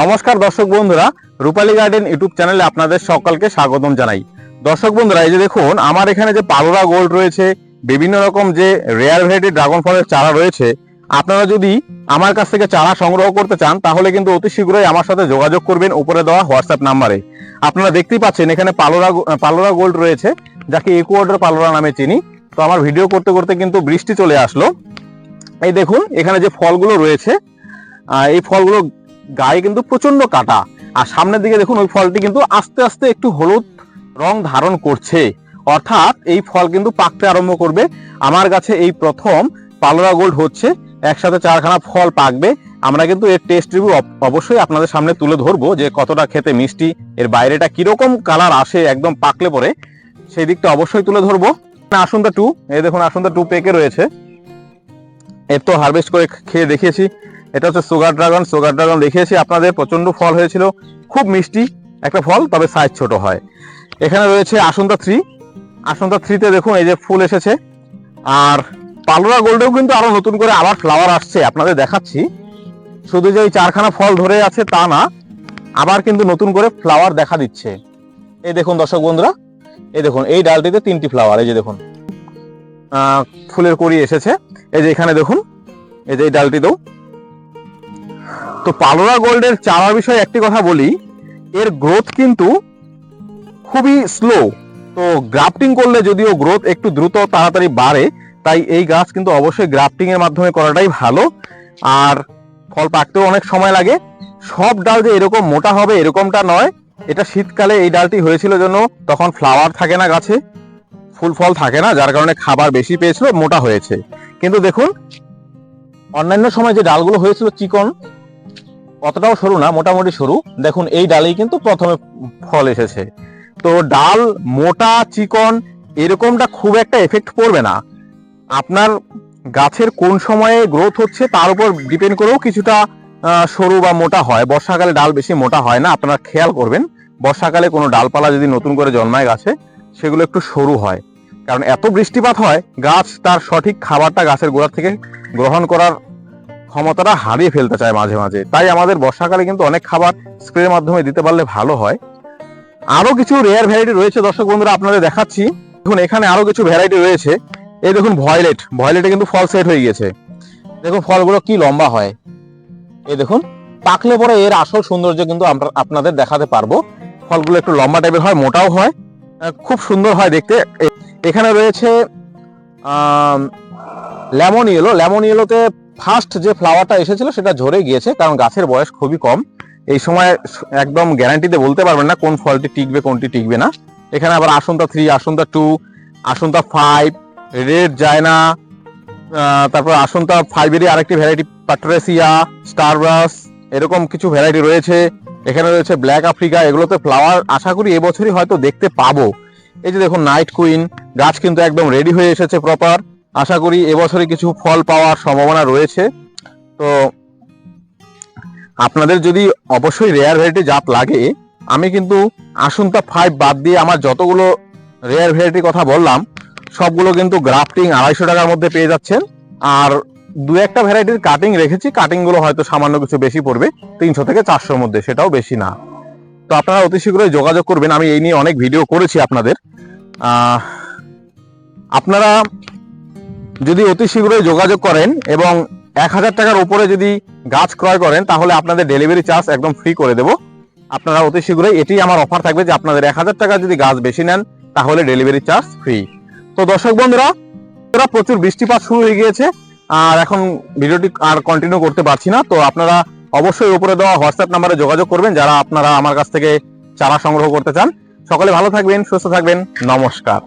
নমস্কার দর্শক বন্ধুরা, রূপালী গার্ডেন ইউটিউব চ্যানেলে আপনাদের সকলকে স্বাগতম জানাই। দর্শক বন্ধুরা, এই যে দেখুন, আমার এখানে যে পালোরা গোল্ড রয়েছে, বিভিন্ন রকম যে রেয়ার ভ্যারাইটি ড্রাগন ফলের চারা রয়েছে, আপনারা যদি আমার কাছ থেকে চারা সংগ্রহ করতে চান, তাহলে কিন্তু অতি শীঘ্রই আমার সাথে যোগাযোগ করবেন উপরে দেওয়া হোয়াটসঅ্যাপ নাম্বারে। আপনারা দেখতেই পাচ্ছেন, এখানে পালোরা পালোরা গোল্ড রয়েছে, যাকে ইকুয়াডর পালোরা নামে চিনি। তো আমার ভিডিও করতে করতে কিন্তু বৃষ্টি চলে আসলো। এই দেখুন, এখানে যে ফলগুলো রয়েছে এই ফলগুলো গায়ে কিন্তু প্রচণ্ড কাটা। আর সামনের দিকে দেখুন, ওই ফলটি কিন্তু আস্তে আস্তে একটু হলুদ রং ধারণ করছে। অর্থাৎ এই ফল কিন্তু পাকতে আরম্ভ করবে। আমার কাছে এই প্রথম পালোরা গোল্ড হচ্ছে। একসাথে চারখানা ফল পাকবে। আমরা কিন্তু এর টেস্ট রিভিউ অবশ্যই আপনাদের সামনে তুলে ধরবো যে কতটা খেতে মিষ্টি, এর বাইরেটা কীরকম কালার আসে একদম পাকলে পরে, সেই দিকটা অবশ্যই তুলে ধরবো। আসুনটা টু এই দেখুন, আসুনটা টু পেকে রয়েছে। এর তো হারভেস্ট করে খেয়ে দেখিয়েছি। এটা হচ্ছে সুগার ড্রাগন সুগার ড্রাগন দেখিয়েছি, আপনাদের প্রচণ্ড ফল হয়েছিল, খুব মিষ্টি একটা ফল, তবে সাইজ ছোট হয়। এখানে রয়েছে আসন্তা থ্রি আসন্তা থ্রিতে দেখুন, এই যে ফুল এসেছে, আর পালোরা গোল্ডেও কিন্তু আরও নতুন করে আবার ফ্লাওয়ার আসছে, আপনাদের দেখাচ্ছি। শুধু যে ওই চারখানা ফল ধরে আছে তা না, আবার কিন্তু নতুন করে ফ্লাওয়ার দেখা দিচ্ছে। এই দেখুন দর্শক বন্ধুরা, এই দেখুন, এই ডালটিতে তিনটি ফ্লাওয়ার এই যে দেখুন ফুলের কড়ি এসেছে। এই যে এখানে দেখুন, এই যে এই ডালটিতেও তো পালোরা গোল্ডের চারা বিষয়ে একটি কথা বলি। এর গ্রোথ কিন্তু খুবই স্লো তো গ্রাফটিং করলে যদিও গ্রোথ একটু দ্রুত তাড়াতাড়ি বাড়ে, তাই এই গাছ কিন্তু অবশ্যই গ্রাফটিং এর মাধ্যমে করাটাই ভালো। আর ফল পাকতেও অনেক সময় লাগে। সব ডাল যে এরকম মোটা হবে এরকমটা নয়। এটা শীতকালে এই ডালটি হয়েছিল জন্য তখন ফ্লাওয়ার থাকে না গাছে। ফুল ফল থাকে না, যার কারণে খাবার বেশি পেয়েছিল, মোটা হয়েছে। কিন্তু দেখুন, অন্যান্য সময় যে ডালগুলো হয়েছিল চিকন অতটাও সরু না, মোটামুটি সরু। দেখুন, এই ডালেই কিন্তু প্রথমে ফল এসেছে। তো ডাল, মোটা চিকন, এরকমটা খুব একটা এফেক্ট পড়বে না। আপনার গাছের কোন সময়ে গ্রোথ হচ্ছে তার উপর ডিপেন্ড করেও কিছুটা সরু বা মোটা হয়। বর্ষাকালে ডাল বেশি মোটা হয় না, আপনারা খেয়াল করবেন। বর্ষাকালে কোনো ডালপালা যদি নতুন করে জন্মায় গাছে, সেগুলো একটু সরু হয়। কারণ এত বৃষ্টিপাত হয়, গাছ তার সঠিক খাবারটা গাছের গোড়া থেকে গ্রহণ করার ক্ষমতাটা হারিয়ে ফেলতে চায় মাঝে মাঝে। তাই আমাদের বর্ষাকালে কিন্তু অনেক খাবার স্প্রের মাধ্যমে দিতে পারলে ভালো হয়। আরও কিছু রেয়ার ভ্যারাইটি রয়েছে দর্শক বন্ধুরা, আপনাদের দেখাচ্ছি। দেখুন, এখানে আরও কিছু ভ্যারাইটি রয়েছে। এই দেখুন ভয়লেট ভয়লেটে কিন্তু ফল সেট হয়ে গিয়েছে। দেখুন, ফলগুলো কি লম্বা হয়। এই দেখুন, পাকলে পরে এর আসল সৌন্দর্য কিন্তু আমরা আপনাদের দেখাতে পারব। ফলগুলো একটু লম্বা টাইপের হয়, মোটাও হয়। খুব সুন্দর হয় দেখতে। এখানে রয়েছে লেমন ইয়েলো লেমন ইয়েলোতে ফার্স্ট যে ফ্লাওয়ারটা এসেছিল সেটা ঝরে গিয়েছে, কারণ গাছের বয়স খুবই কম। এই সময় একদম গ্যারান্টিতে বলতে পারবেন না কোন ফলটি টিকবে, কোনটি টিকবে না। এখানে আবার আসন্তা থ্রি আসন্তা টু আসন্তা ফাইভ রেড জায়না তারপর আসন্তা ফাইভেরই আরেকটি ভ্যারাইটি পাট্রেসিয়া স্টারব্রাস এরকম কিছু ভ্যারাইটি রয়েছে। এখানে রয়েছে ব্ল্যাক আফ্রিকা এগুলোতে ফ্লাওয়ার আশা করি এবছরই হয়তো দেখতে পাবো। এই যে দেখুন নাইট কুইন গাছ কিন্তু একদম রেডি হয়ে এসেছে প্রপার আশা করি এবছরে কিছু ফল পাওয়ার সম্ভাবনা রয়েছে। তো আপনাদের যদি অবশ্যই রেয়ার ভ্যারাইটি জাত লাগে, আমি কিন্তু আসন্তা ফাইভ বাদ দিয়ে আমার যতগুলো রেয়ার ভ্যারাইটির কথা বললাম, সবগুলো কিন্তু গ্রাফটিং আড়াইশো টাকার মধ্যে পেয়ে যাচ্ছেন। আর দু একটা ভ্যারাইটির কাটিং রেখেছি কাটিংগুলো হয়তো সামান্য কিছু বেশি পড়বে, তিনশো থেকে চারশোর মধ্যে, সেটাও বেশি না। তো আপনারা অতি শীঘ্রই যোগাযোগ করবেন, আমি এই নিয়ে অনেক ভিডিও করেছি আপনাদের। আপনারা যদি অতি শীঘ্রই যোগাযোগ করেন এবং এক হাজার টাকার উপরে যদি গাছ ক্রয় করেন, তাহলে আপনাদের ডেলিভারি চার্জ একদম ফ্রি করে দেবো। আপনারা অতি শীঘ্রই, এটি আমার অফার থাকবে যে আপনাদের এক হাজার টাকা যদি গাছ বেশি নেন, তাহলে ডেলিভারি চার্জ ফ্রি তো দর্শক বন্ধুরা প্রচুর বৃষ্টিপাত শুরু হয়ে গিয়েছে, আর এখন ভিডিওটি আর কন্টিনিউ করতে পারছি না। তো আপনারা অবশ্যই উপরে দেওয়া হোয়াটসঅ্যাপ নাম্বারে যোগাযোগ করবেন, যারা আপনারা আমার কাছ থেকে চারা সংগ্রহ করতে চান। সকলে ভালো থাকবেন, সুস্থ থাকবেন, নমস্কার।